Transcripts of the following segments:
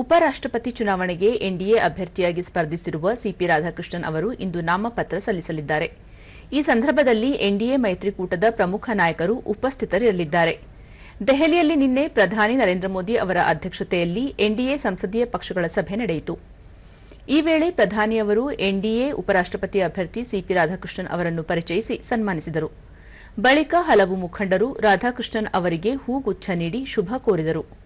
ಉಪರಾಷ್ಟಪತಿ ಚುನಾವಣೆಗೆ ಎನ್ಡಿಎ ಅಭ್ಯರ್ಥಿಯಾಗಿ ಸ್ಪರ್ಧಿಸಿರುವ ಸಿಪಿ ರಾಧಾಕೃಷ್ಣನ್ ಅವರು ಇಂದು ನಾಮಪತ್ರ ಸಲ್ಲಿಸಲಿದ್ದಾರೆ. ಈ ಸಂದರ್ಭದಲ್ಲಿ ಎನ್ಡಿಎ ಮೈತ್ರಿಕೂಟದ ಪ್ರಮುಖ ನಾಯಕರು ಉಪಸ್ಥಿತರಿರಲಿದ್ದಾರೆ. ದೆಹಲಿಯಲ್ಲಿ ನಿನ್ನೆ ಪ್ರಧಾನಿ ನರೇಂದ್ರ ಮೋದಿ ಅವರ ಅಧ್ಯಕ್ಷತೆಯಲ್ಲಿ ಎನ್ಡಿಎ ಸಂಸದೀಯ ಪಕ್ಷಗಳ ಸಭೆ ನಡೆಯಿತು. ಈ ವೇಳೆ ಪ್ರಧಾನಿಯವರು ಎನ್ಡಿಎ ಉಪರಾಷ್ಟಪತಿ ಅಭ್ಯರ್ಥಿ ಸಿಪಿ ರಾಧಾಕೃಷ್ಣನ್ ಅವರನ್ನು ಪರಿಚಯಿಸಿ ಸನ್ಮಾನಿಸಿದರು. ಬಳಿಕ ಹಲವು ಮುಖಂಡರು ರಾಧಾಕೃಷ್ಣನ್ ಅವರಿಗೆ ಹೂಗುಚ್ಛ ನೀಡಿ ಶುಭ ಕೋರಿದರು.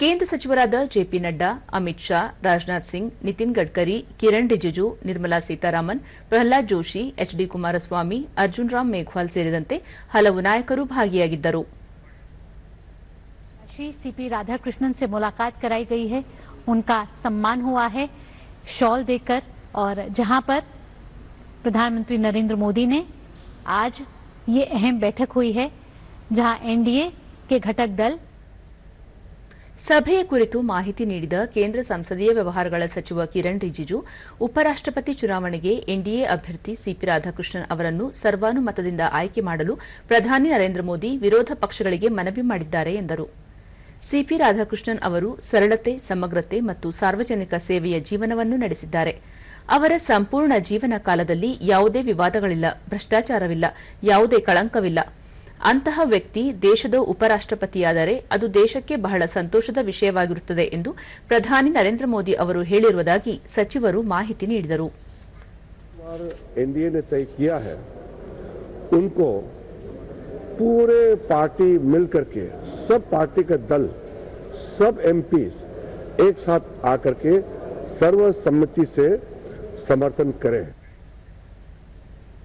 ಕೇಂದ್ರ ಸಚಿವರಾದ ಜೆಪಿ ನಡ್ಡಾ ಅಮಿತ್ ಶಾ ರಾಜನಾಥ್ ಸಿಂಗ್ ನಿತಿನ್ ಗಡ್ಕರಿ ಕಿರಣ್ ರಿಜಿಜು ನಿರ್ಮಲಾ ಸೀತಾರಾಮನ್ ಪ್ರಹ್ಲಾದ್ ಜೋಶಿ ಎಚ್ಡಿ ಕುಮಾರಸ್ವಾಮಿ ಅರ್ಜುನ್ ರಾಮ್ ಮೇಘ್ವಾಲ್ ಸೇರಿದಂತೆ ಹಲವು ನಾಯಕರು ಭಾಗಿಯಾಗಿದ್ದರು श्री सीपी राधाकृष्णन से मुलाकात कराई गई है उनका सम्मान हुआ है शॉल देकर और जहां पर प्रधानमंत्री नरेंद्र मोदी ने आज ये अहम बैठक हुई है जहां एनडीए के घटक दल ಸಭೆಯ ಕುರಿತು ಮಾಹಿತಿ ನೀಡಿದ ಕೇಂದ್ರ ಸಂಸದೀಯ ವ್ಯವಹಾರಗಳ ಸಚಿವ ಕಿರಣ್ ರಿಜಿಜು ಉಪರಾಷ್ಟಪತಿ ಚುನಾವಣೆಗೆ ಎನ್ಡಿಎ ಅಭ್ಯರ್ಥಿ ಸಿಪಿ ರಾಧಾಕೃಷ್ಣನ್ ಅವರನ್ನು ಸರ್ವಾನುಮತದಿಂದ ಆಯ್ಕೆ ಮಾಡಲು ಪ್ರಧಾನಿ ನರೇಂದ್ರ ಮೋದಿ ವಿರೋಧ ಪಕ್ಷಗಳಿಗೆ ಮನವಿ ಮಾಡಿದ್ದಾರೆ ಎಂದರು. ಸಿಪಿ ರಾಧಾಕೃಷ್ಣನ್ ಅವರು ಸರಳತೆ, ಸಮಗ್ರತೆ ಮತ್ತು ಸಾರ್ವಜನಿಕ ಸೇವೆಯ ಜೀವನವನ್ನು ನಡೆಸಿದ್ದಾರೆ. ಅವರ ಸಂಪೂರ್ಣ ಜೀವನ ಕಾಲದಲ್ಲಿ ಯಾವುದೇ ವಿವಾದಗಳಿಲ್ಲ, ಭ್ರಷ್ಟಾಚಾರವಿಲ್ಲ, ಯಾವುದೇ ಕಳಂಕವಿಲ್ಲ. ಅಂತಹ ವ್ಯಕ್ತಿ ದೇಶದ ಉಪರಾಷ್ಟಪತಿಯಾದರೆ ಅದು ದೇಶಕ್ಕೆ ಬಹಳ ಸಂತೋಷದ ವಿಷಯವಾಗಿರುತ್ತದೆ ಎಂದು ಪ್ರಧಾನಿ ನರೇಂದ್ರ ಮೋದಿ ಅವರು ಹೇಳಿರುವುದಾಗಿ ಸಚಿವರು ಮಾಹಿತಿ ನೀಡಿದರು और एनडीए ने तय किया है उनको पूरे पार्टी मिल करके सब पार्टी का दल सब एमपीज एक साथ आकर के सर्वसम्मति से समर्थन करें